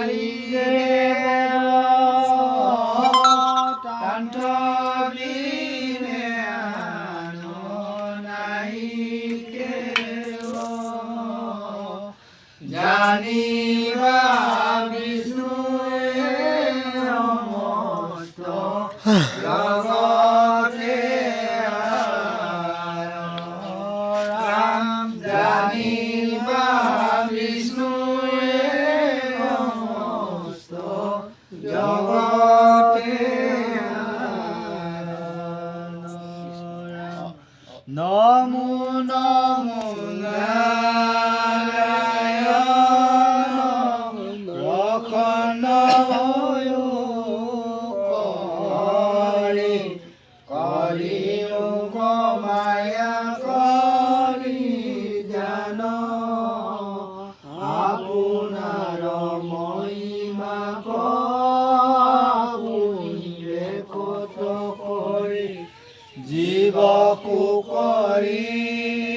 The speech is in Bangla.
Amen. নমো নমো ৰখন কৰি কৰি মায়া জান আপোনাৰ মহিমা কপুনিৰে কত কৰি જીવકુ કરી.